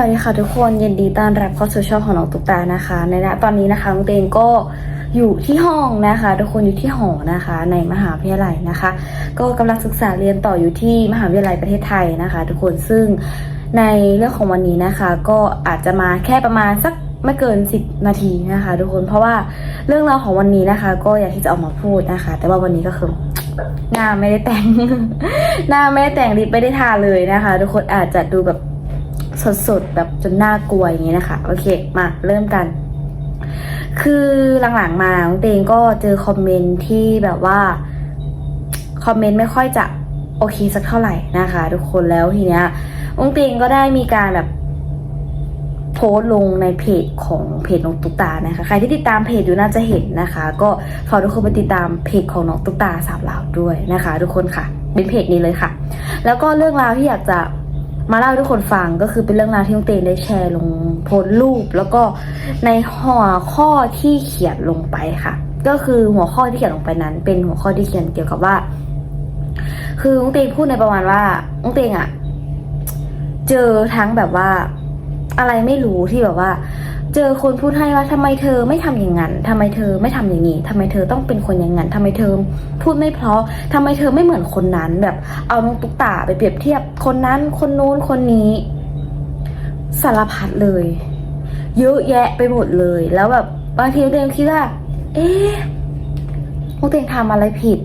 วัสดีค่ะทุกคนยินดีต้อนรับเข้าสู่ช่องของน้องตุ๊กตานะคะ ในณตอนนี้นะคะน้องเตงก็อยู่ที่ห้องนะคะ ทุกคนอยู่ที่หอนะคะ ในมหาวิทยาลัยนะคะ ก็กำลังศึกษาเรียนต่ออยู่ที่มหาวิทยาลัยประเทศไทยนะคะ ทุกคนซึ่งในเรื่องของวันนี้นะคะ ก็อาจจะมาแค่ประมาณสักไม่เกิน 10 นาทีนะคะ ทุกคนเพราะว่าเรื่องราวของวันนี้นะคะ ก็อยากที่จะออกมาพูดนะคะ แต่ว่าวันนี้ก็คือหน้าไม่ได้แต่ง หน้าไม่ได้แต่งลิปไม่ได้ทาเลยนะคะ ทุกคนอาจจะดูแบบ สดๆแบบจนน่ากลัวอย่างนี้นะคะ โอเค มาเริ่มกัน คือหลังๆมาน้องเตงก็เจอคอมเมนต์ที่แบบว่า คอมเมนต์ไม่ค่อยจะโอเคสักเท่าไหร่นะคะ ทุกคนแล้วทีเนี้ยองเตงก็ได้มีการแบบโพสลงในเพจของเพจน้องตุ๊กตานะคะ ใครที่ติดตามเพจอยู่น่าจะเห็นนะคะ ก็ฝากทุกคนไปติดตามเพจของน้องตุ๊กตาสามเหล่าด้วยนะคะ ทุกคนค่ะ เป็นเพจนี้เลยค่ะ แล้วก็เรื่องราวที่อยากจะ มาเล่าให้ทุกคนฟังก็คือเป็นเรื่องราวที่น้องเตนได้แชร์ลงโพสรูป แล้วก็ในหัวข้อที่เขียนลงไปค่ะ ก็คือหัวข้อที่เขียนลงไปนั้น เป็นหัวข้อที่เขียนเกี่ยวกับว่า คือน้องเตงพูดในประมาณว่าน้องเตงอะเจอทั้งแบบว่าอะไรไม่รู้ที่แบบว่า เจอคนพูดให้ว่าทำไมเธอไม่ทำอย่างนั้นทำไมเธอไม่ทำอย่างนี้ทำไมเธอต้องเป็นคนอย่างนั้นทำไมเธอพูดไม่เพราะทำไมเธอไม่เหมือนคนนั้น แบบเอาน้องตุ๊กตาไปเปรียบเทียบคนนั้นคนนู้นคนนี้สารพัดเลย เยอะแยะไปหมดเลย แล้วแบบบางทีน้องเตงคิดว่า เอ๊ะ น้องเตงทำอะไรผิด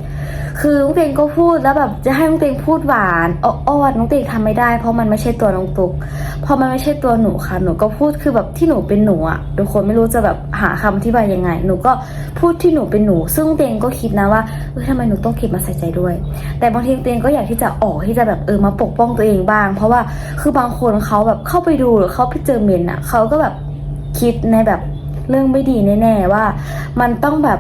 คือน้องเตงก็พูดแล้วแบบจะให้น้องเตงพูดหวานอ้อนน้องเตงทำไม่ได้ เพราะมันไม่ใช่ตัวน้องตุ๊กพอมันไม่ใช่ตัวหนูค่ะหนูก็พูดคือแบบที่หนูเป็นหนูอะทุกคนไม่รู้จะแบบหาคำอธิบายยังไง หนูก็พูดที่หนูเป็นหนู ซึ่งเตงก็คิดนะว่าเออทำไมหนูต้องเก็บมาใส่ใจด้วย แต่บางทีเตงก็อยากที่จะออกที่จะแบบเออมาปกป้องตัวเองบ้าง เพราะว่าคือบางคนเขาแบบเข้าไปดูหรือเขาไปเจอเมนอะเขาก็แบบคิดในแบบเรื่องไม่ดีแน่ๆว่า มันต้องแบบ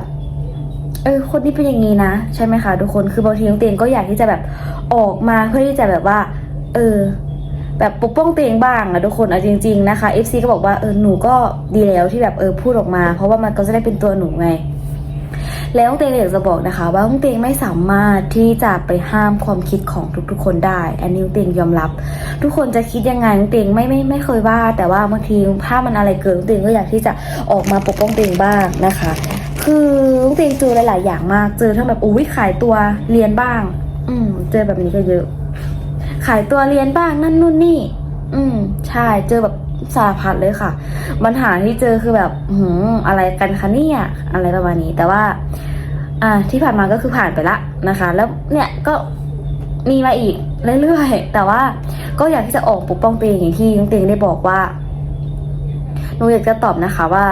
เออคนนี้เป็นอย่างนี้นะใช่ไหมคะทุกคนคือบางทีน้องเตงก็อยากที่จะแบบออกมาเพื่อที่จะแบบว่า เออ แบบปกป้องตัวเองบ้างอะทุกคนเอาจริง ๆนะคะ FC ก็บอกว่าเออหนูก็ดีแล้วที่แบบเออพูดออกมา เพราะว่ามันก็จะได้เป็นตัวหนูไงแล้วน้องเตงอยากจะบอกนะคะ ว่าน้องเตงไม่สามารถที่จะไปห้ามความคิดของทุกๆ คนได้ อันนี้น้องเตงยอมรับ ทุกคนจะคิดยังไงน้องเตงไม่ไม่ไม่เคยว่า แต่ว่าบางทีถ้ามันอะไรเกินน้องเตงก็อยากที่จะออกมาปกป้องตัวเองบ้างนะคะ คือน้องเตงเจอหลาย ๆ อย่างมาก เจอทั้งแบบอุ้ยขายตัวเรียนบ้าง อืม เจอแบบนี้ก็เยอะ ขายตัวเรียนบ้างนั่นนู่นนี่ อืม ใช่ เจอแบบสารพัดเลยค่ะ ปัญหาที่เจอคือแบบหืมอะไรกันคะเนี่ย อะไรประมาณนี้ แต่ว่า อ่า ที่ผ่านมาก็คือผ่านไปละนะคะ แล้วเนี่ยก็มีมาอีกเรื่อยๆ แต่ว่าก็อยากที่จะออกปกป้องตัวเองอย่างที่น้องเตงได้บอกว่า หนูอยากจะตอบนะคะว่า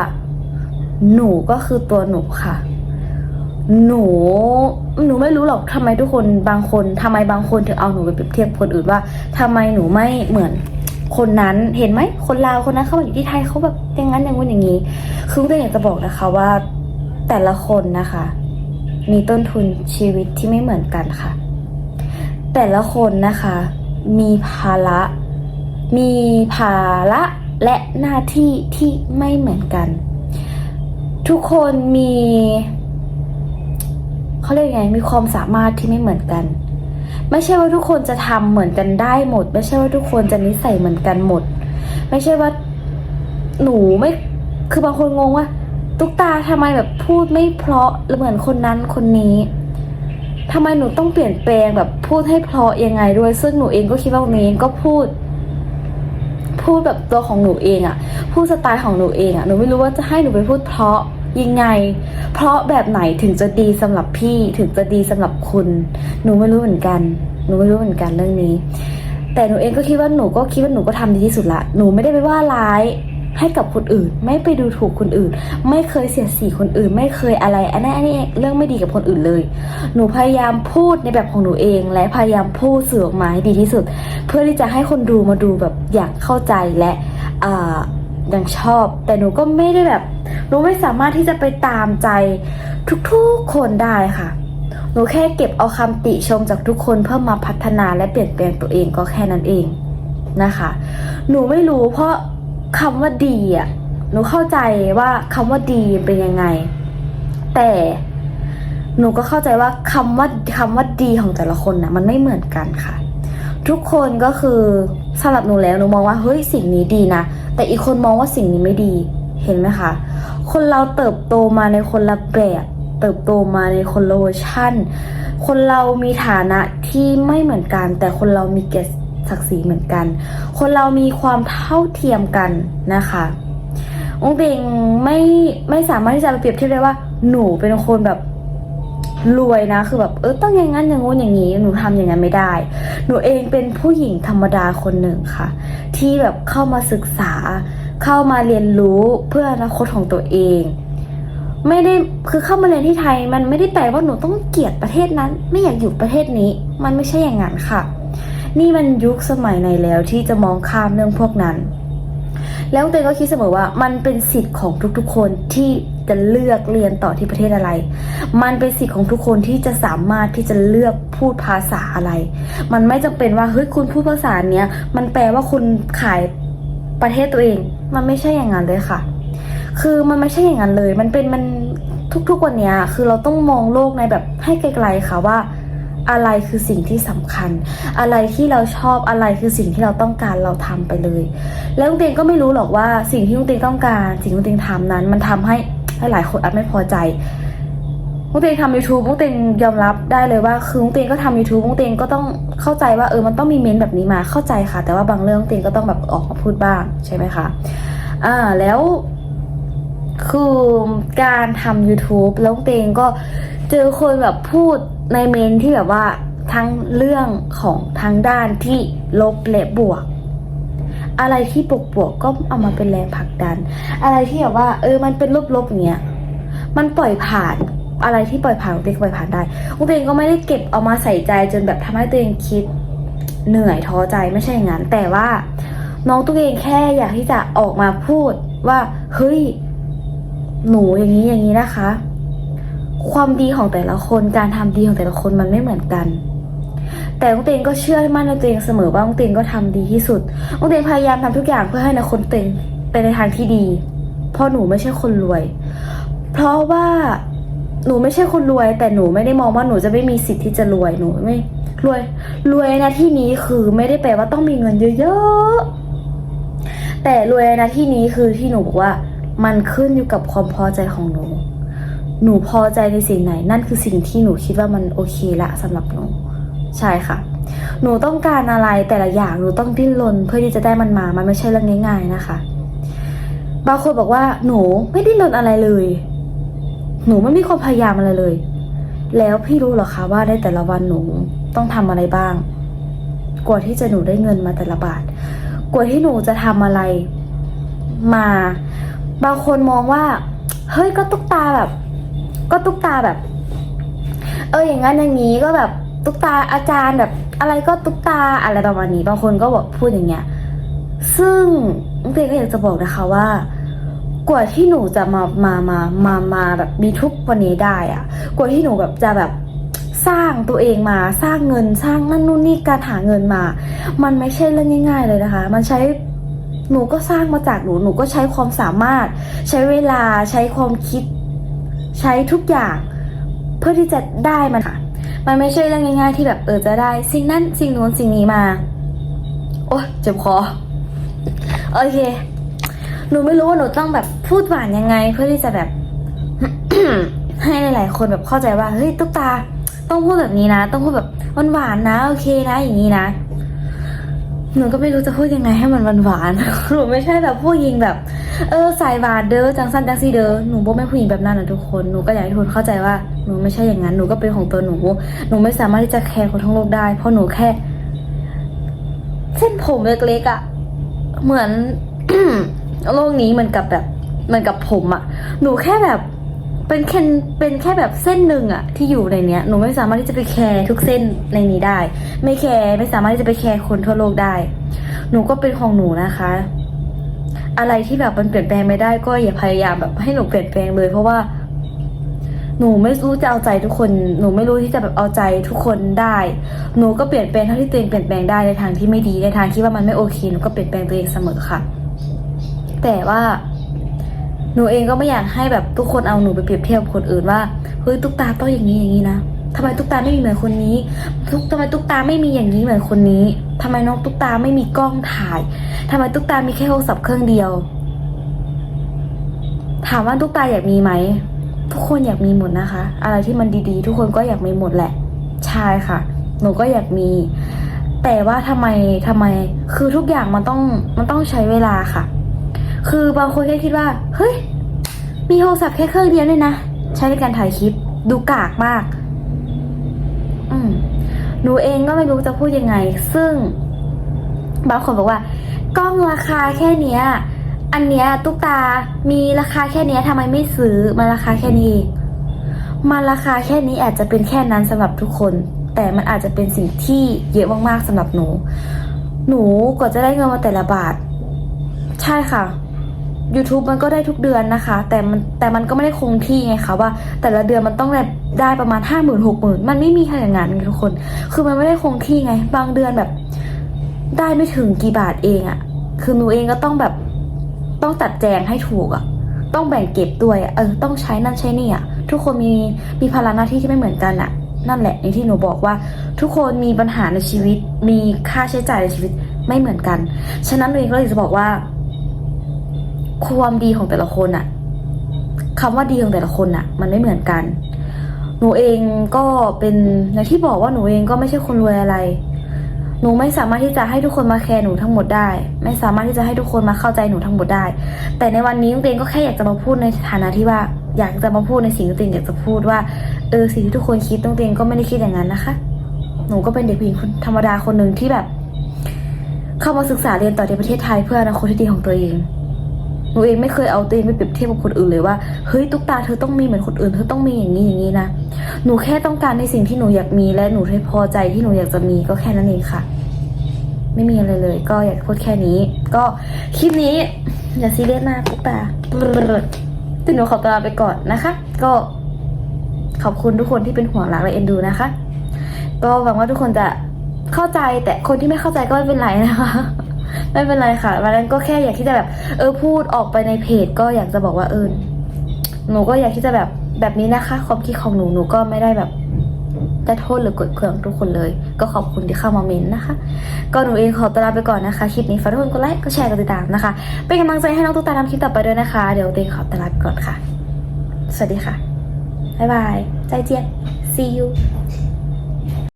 หนูก็คือตัวหนูค่ะ หนู หนูไม่รู้หรอกทำไมทุกคนบางคนทำไมบางคนถึงเอาหนูไปเปรียบเทียบคนอื่นว่าทำไมหนูไม่เหมือนคนนั้นเห็นไหมคนลาวคนนั้นเขามาอยู่ที่ไทยเขาแบบอย่างนั้นอย่างนู้นอย่างนี้ คือก็อยากจะบอกนะคะว่าแต่ละคนนะคะ มีต้นทุนชีวิตที่ไม่เหมือนกันค่ะ แต่ละคนนะคะ มีภาระ มีภาระและหน้าที่ที่ไม่เหมือนกัน ทุกคนมีเขาเรียกยังไงมีความสามารถที่ไม่เหมือนกัน ไม่ใช่ว่าทุกคนจะทำเหมือนกันได้หมด ไม่ใช่ว่าทุกคนจะนิสัยเหมือนกันหมด ไม่ใช่ว่าหนูไม่คือบางคนงงว่าตุ๊กตาทำไมแบบพูดไม่เพราะเหมือนคนนั้นคนนี้ทำไมหนูต้องเปลี่ยนแปลงแบบพูดให้เพราะยังไงด้วย ซึ่งหนูเองก็คิดว่าวันนี้ก็พูด พูดแบบตัวของหนูเองอะพูดสไตล์ของหนูเองอะหนูไม่รู้ว่าจะให้หนูไปพูดเพราะ ยังไง เพราะแบบไหนถึงจะดีสำหรับพี่ถึงจะดีสำหรับคุณ หนูไม่รู้เหมือนกัน หนูไม่รู้เหมือนกันเรื่องนี้ แต่หนูเองก็คิดว่าหนูก็คิดว่าหนูก็ทำดีที่สุดละหนูไม่ได้ไปว่าร้ายให้กับคนอื่น ไม่ไปดูถูกคนอื่น ไม่เคยเสียสีคนอื่น ไม่เคยอะไรอันนี้อันนี้เรื่องไม่ดีกับคนอื่นเลย หนูพยายามพูดในแบบของหนูเอง และพยายามพูดสื่อออกมาให้ดีที่สุด เพื่อที่จะให้คนดูมาดูแบบอยากเข้าใจและอ่า ยังชอบ แต่หนูก็ไม่ได้แบบหนูไม่สามารถที่จะไปตามใจทุกๆคนได้ค่ะ หนูแค่เก็บเอาคำติชมจากทุกคนเพื่อมาพัฒนาและเปลี่ยนแปลงตัวเองก็แค่นั้นเองนะคะ หนูไม่รู้เพราะคำว่าดีอะหนูเข้าใจว่าคำว่าดีเป็นยังไง แต่หนูก็เข้าใจว่าคำว่าคำว่าดีของแต่ละคนนะมันไม่เหมือนกันค่ะ ทุกคนก็คือสำหรับหนูแล้วหนูมองว่าเฮ้ยสิ่งนี้ดีนะ แต่อีกคนมองว่าสิ่งนี้ไม่ดีเห็นไหมคะคนเราเติบโตมาในคนละแบบเติบโตมาในคนละเวอร์ชั่น คนเรามีฐานะที่ไม่เหมือนกัน แต่คนเรามีเกียรติศักดิ์ศรีเหมือนกัน คนเรามีความเท่าเทียมกันนะคะองค์เองไม่ไม่สามารถที่จะเปรียบเทียบได้ว่าหนูเป็นคนแบบ รวยนะ คือแบบเออต้องอย่างนั้นอย่างงู้นอย่างนี้หนูทำอย่างนั้นไม่ได้ หนูเองเป็นผู้หญิงธรรมดาคนหนึ่งค่ะ ที่แบบเข้ามาศึกษา เข้ามาเรียนรู้เพื่ออนาคตของตัวเองไม่ได้คือเข้ามาเรียนที่ไทย มันไม่ได้แปลว่าหนูต้องเกลียดประเทศนั้น ไม่อยากอยู่ประเทศนี้ มันไม่ใช่อย่างนั้นค่ะ นี่มันยุคสมัยไหนแล้วที่จะมองข้ามเรื่องพวกนั้น แล้วเตยก็คิดเสมอว่ามันเป็นสิทธิ์ของทุกๆ คนที่จะเลือกเรียนต่อที่ประเทศอะไร มันเป็นสิทธิ์ของทุกคนที่จะสามารถที่จะเลือกพูดภาษาอะไร มันไม่จำเป็นว่าเฮ้ยคุณพูดภาษาเนี้ยมันแปลว่าคุณขายประเทศตัวเอง มันไม่ใช่อย่างนั้นเลยค่ะ คือมันไม่ใช่อย่างนั้นเลย มันเป็นมันทุกๆวันเนี้ยคือเราต้องมองโลกในแบบให้ไกลๆค่ะว่า อะไรคือสิ่งที่สำคัญ อะไรที่เราชอบอะไรคือสิ่งที่เราต้องการเราทำไปเลย แล้วลุงเตียงก็ไม่รู้หรอกว่าสิ่งที่ลุงเตียงต้องการ สิ่งที่ลุงเตียงทำนั้น มันทำให้ให้หลายคนอาจไม่พอใจลุงเตงทำ YouTube ลุงเตงยอมรับได้เลยว่า คือลุงเตงก็ทำ YouTube ลุงเตงก็ต้องเข้าใจว่าเออมันต้องมีเม้นต์แบบนี้มาเข้าใจค่ะ แต่ว่าบางเรื่องลุงเตงก็ต้องแบบออกมาพูดบ้างใช่ไหมคะอ่าแล้วคือการทำ YouTube แล้วเตงก็เจอคนแบบพูด ในเมนที่แบบว่าทั้งเรื่องของทางด้านที่ลบและบวก อะไรที่บวกบวกก็เอามาเป็นแรงผลักดัน อะไรที่แบบว่า เออมันเป็นลบๆอย่างเงี้ยมันปล่อยผ่านอะไรที่ปล่อยผ่านตัวเตงก็ปล่อยผ่านได้ตัวเองก็ไม่ได้เก็บเอามาใส่ใจจนแบบทำให้ตัวเองคิดเหนื่อยท้อใจไม่ใช่อย่างนั้น แต่ว่าน้องตัวเองแค่อยากที่จะออกมาพูดว่าเฮ้ยหนูอย่างนี้อย่างนี้นะคะ ความดีของแต่ละคนการทำดีของแต่ละคนมันไม่เหมือนกัน แต่องเตงก็เชื่อมั่นในตัวเองเสมอว่าองเตงก็ทำดีที่สุดองเตงพยายามทำทุกอย่างเพื่อให้ในคนเตงไปในทางที่ดีเพราะหนูไม่ใช่คนรวย เพราะว่าหนูไม่ใช่คนรวย แต่หนูไม่ได้มองว่าหนูจะไม่มีสิทธิ์ที่จะรวยหนูไม่รวยรวยนะที่นี้คือไม่ได้แปลว่าต้องมีเงินเยอะๆแต่รวยนะที่นี้คือที่หนูบอกว่า มันขึ้นอยู่กับความพอใจของหนู หนูพอใจในสิ่งไหน นั่นคือสิ่งที่หนูคิดว่ามันโอเคละสำหรับหนู ใช่ค่ะ หนูต้องการอะไรแต่ละอย่างหนูต้องดิ้นรนเพื่อที่จะได้มันมา มันไม่ใช่เรื่องง่าย ๆนะคะ บางคนบอกว่าหนูไม่ดิ้นรนอะไรเลย หนูไม่มีความพยายามอะไรเลย แล้วพี่รู้เหรอคะว่าในแต่ละวันหนูต้องทำอะไรบ้าง กว่าที่จะหนูได้เงินมาแต่ละบาท กว่าที่หนูจะทำอะไรมา บางคนมองว่า เฮ้ยก็ตุ๊กตาแบบ ก็ตุ๊กตาแบบ เอออย่างนั้นอย่างนี้ก็แบบตุ๊กตาอาจารย์แบบอะไรก็ตุ๊กตาอะไรประมาณนี้บางคนก็บอกพูดอย่างเงี้ย ซึ่งน้องเตยก็อยากจะบอกนะคะว่ากว่าที่หนูจะมามามามามาแบบมีทุกวันนี้ได้อะกว่าที่หนูแบบจะแบบสร้างตัวเองมาสร้างเงินสร้างนั่นนู่นนี่การหาเงินมา มันไม่ใช่เรื่องง่าย ๆ เลยนะคะ มันใช้หนูก็สร้างมาจากหนูหนูก็ใช้ความสามารถ ใช้เวลาใช้ความคิด ใช้ทุกอย่างเพื่อที่จะได้มันค่ะ มันไม่ใช่เรื่องง่ายๆที่แบบเออจะได้ สิ่งนั้นสิ่งนู้นสิ่งนี้มา โอ๊ยเจ็บคอโอเค หนูไม่รู้ว่าหนูต้องแบบพูดหวานยังไง เพื่อที่จะแบบ ให้หลายๆคนแบบเข้าใจว่าเฮ้ยตุ๊กตา ต้องพูดแบบนี้นะ ต้องพูดแบบหวานๆนะ โอเคนะ อย่างนี้นะหนูก็ไม่รู้จะพูดยังไงให้มันหวานๆหนูไม่ใช่แบบผู้หญิงแบบ เออสายหวานเด้อจังสั้นจังซีเด้อหนูบ่ไม่ผู้หญิงแบบนั้นนะทุกคนหนูก็อยากให้ทุกคนเข้าใจว่าหนูไม่ใช่อย่างนั้นหนูก็เป็นของตัวหนู หนูไม่สามารถที่จะแคร์คนทั้งโลกได้ เพราะหนูแค่ เส้นผมเล็กๆอะ่ะเหมือนโลกนี้เหมือนกับแบบเหมือนกับผมอะ่ะ หนูแค่แบบเป็นแค่เป็นแค่แบบเส้นหนึ่งอะที่อยู่ในเนี้ยหนูไม่สามารถที่จะไปแคร์ทุกเส้นในนี้ได้ ไม่แคร์ไม่สามารถที่จะไปแคร์คนทั่วโลกได้ หนูก็เป็นของหนูนะคะ อะไรที่แบบมันเปลี่ยนแปลงไม่ได้ก็อย่าพยายามแบบให้หนูเปลี่ยนแปลงเลย เพราะว่า หนูไม่รู้จะเอาใจทุกคน หนูไม่รู้ที่จะแบบเอาใจทุกคนได้ หนูก็เปลี่ยนแปลงเท่าที่ตัวเองเปลี่ยนแปลงได้ในทางที่ไม่ดีในทางที่ว่ามันไม่โอเคหนูก็เปลี่ยนแปลงตัวเองเสมอค่ะ แต่ว่าหนูเองก็ไม่อยากให้แบบทุกคนเอาหนูไปเปรียบเทียบคนอื่นว่าเฮ้ยตุ๊กตาต้องอย่างนี้อย่างนี้นะ ทำไมตุ๊กตาไม่มีเหมือนคนนี้ ทุกทำไมตุ๊กตาไม่มีอย่างนี้เหมือนคนนี้ทำไมน้องตุ๊กตาไม่มีกล้องถ่ายทำไมตุ๊กตามีแค่โทรศัพท์เครื่องเดียว ถามว่าตุ๊กตาอยากมีไหมทุกคนอยากมีหมดนะคะ อะไรที่มันดีๆ ทุกคนก็อยากมีหมดแหละ ใช่ค่ะ หนูก็อยากมี แต่ว่าทำไมทำไม คือทุกอย่างมันต้องมันต้องใช้เวลาค่ะ คือบางคนแค่คิดว่า เฮ้ย มีโทรศัพท์แค่เครื่องเดียวเนี่ยนะ ใช้ในการถ่ายคลิป ดูกากมาก อืมหนูเองก็ไม่รู้จะพูดยังไง ซึ่งบางคนบอกว่ากล้องราคาแค่เนี้ย อันเนี้ยตุ๊กตา มีราคาแค่เนี้ยทำไมไม่ซื้อมันราคาแค่นี้มันราคาแค่นี้อาจจะเป็นแค่นั้นสำหรับทุกคน แต่มันอาจจะเป็นสิ่งที่เยอะมากๆสำหรับหนู หนูกว่าจะได้เงินมาแต่ละบาท ใช่ค่ะ YouTube มันก็ได้ทุกเดือนนะคะ แต่มันแต่มันก็ไม่ได้คงที่ไงคะว่า แต่ละเดือนมันต้องได้ ได้ประมาณห้าหมื่นหกหมื่นมันไม่มีขนาดนั้นทุกคน คือมันไม่ได้คงที่ไง บางเดือนแบบ ได้ไม่ถึงกี่บาทเองอะคือหนูเองก็ต้องแบบต้องตัดแจงให้ถูกอะต้องแบ่งเก็บด้วยอะเออต้องใช้นั่นใช้นี่อะทุกคนมีมีภาระหน้าที่ที่ไม่เหมือนกันอะนั่นแหละอย่างที่หนูบอกว่า ทุกคนมีปัญหาในชีวิต มีค่าใช้จ่ายในชีวิตไม่เหมือนกัน ฉะนั้นหนูเองก็เลยจะบอกว่า ความดีของแต่ละคนอะคำว่าดีของแต่ละคนอะมันไม่เหมือนกัน หนูเองก็เป็นอย่างที่บอกว่าหนูเองก็ไม่ใช่คนรวยอะไร หนูไม่สามารถที่จะให้ทุกคนมาแคร์หนูทั้งหมดได้ ไม่สามารถที่จะให้ทุกคนมาเข้าใจหนูทั้งหมดได้ แต่ในวันนี้น้องเตงก็แค่อยากจะมาพูดในฐานะที่ว่า อยากจะมาพูดในสิ่งที่ตัวเองอยากจะพูดว่าเออสิ่งที่ทุกคนคิดน้องเตงก็ไม่ได้คิดอย่างนั้นนะคะ หนูก็เป็นเด็กผู้หญิงธรรมดาคนหนึ่งที่แบบ เข้ามาศึกษาเรียนต่อในประเทศไทยเพื่ออนาคตที่ดีของตัวเอง หนูเองไม่เคยเอาตัวเองไปเปรียบเทียบกับคนอื่นเลยว่าเฮ้ยตุ๊กตาเธอต้องมีเหมือนคนอื่นเธอต้องมีอย่างนี้อย่างนี้นะหนูแค่ต้องการในสิ่งที่หนูอยากมีและหนูให้พอใจที่หนูอยากจะมีก็แค่นั้นเองค่ะ ไม่มีอะไรเลย ก็อยากพูดแค่นี้ ก็คลิปนี้อย่าซีเรียสมากตุ๊กตาติดหนูขอตัวลาไปก่อนนะคะ ก็ขอบคุณทุกคนที่เป็นห่วงรักและเอ็นดูนะคะ ก็หวังว่าทุกคนจะเข้าใจแต่คนที่ไม่เข้าใจก็ไม่เป็นไรนะคะ ไม่เป็นไรค่ะวันนั้นก็แค่อยากที่จะแบบ เออพูดออกไปในเพจก็อยากจะบอกว่าเออหนูก็อยากที่จะแบบแบบนี้นะคะความคิดของหนูหนูก็ไม่ได้แบบจะโทษหรือกดเครื่องทุกคนเลย ก็ขอบคุณที่เข้ามาเมนต์นะคะ ก็หนูเองขอตัวลาไปก่อนนะคะ คลิปนี้ฝากทุกคนกดไลค์กดแชร์กดติดตามนะคะ เป็นกำลังใจให้น้องตุ๊กตาทำคลิปต่อไปด้วยนะคะ เดี๋ยวตัวเองขอตัวลาไปก่อนค่ะ สวัสดีค่ะ บ๊ายบาย ใจเจียน see you